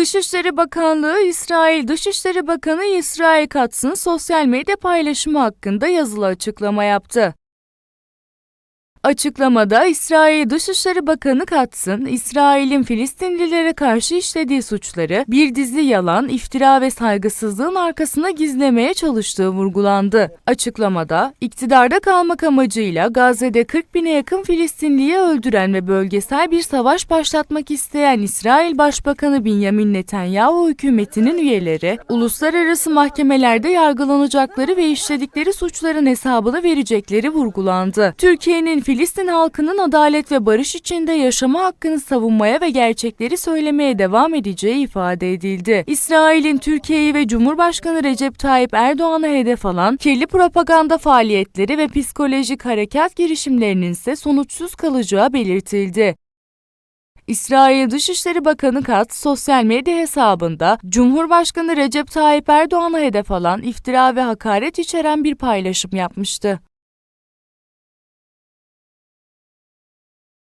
Dışişleri Bakanlığı, İsrail Dışişleri Bakanı İsrail Katz'ın sosyal medya paylaşımı hakkında yazılı açıklama yaptı. Açıklamada İsrail Dışişleri Bakanı Katz'ın İsrail'in Filistinlilere karşı işlediği suçları bir dizi yalan, iftira ve saygısızlığın arkasına gizlemeye çalıştığı vurgulandı. Açıklamada iktidarda kalmak amacıyla Gazze'de 40 bine yakın Filistinliyi öldüren ve bölgesel bir savaş başlatmak isteyen İsrail Başbakanı Benjamin Netanyahu hükümetinin üyeleri uluslararası mahkemelerde yargılanacakları ve işledikleri suçların hesabını verecekleri vurgulandı. Türkiye'nin Filistin halkının adalet ve barış içinde yaşama hakkını savunmaya ve gerçekleri söylemeye devam edeceği ifade edildi. İsrail'in Türkiye'yi ve Cumhurbaşkanı Recep Tayyip Erdoğan'a hedef alan kirli propaganda faaliyetleri ve psikolojik harekat girişimlerinin ise sonuçsuz kalacağı belirtildi. İsrail Dışişleri Bakanı Katz sosyal medya hesabında Cumhurbaşkanı Recep Tayyip Erdoğan'a hedef alan iftira ve hakaret içeren bir paylaşım yapmıştı.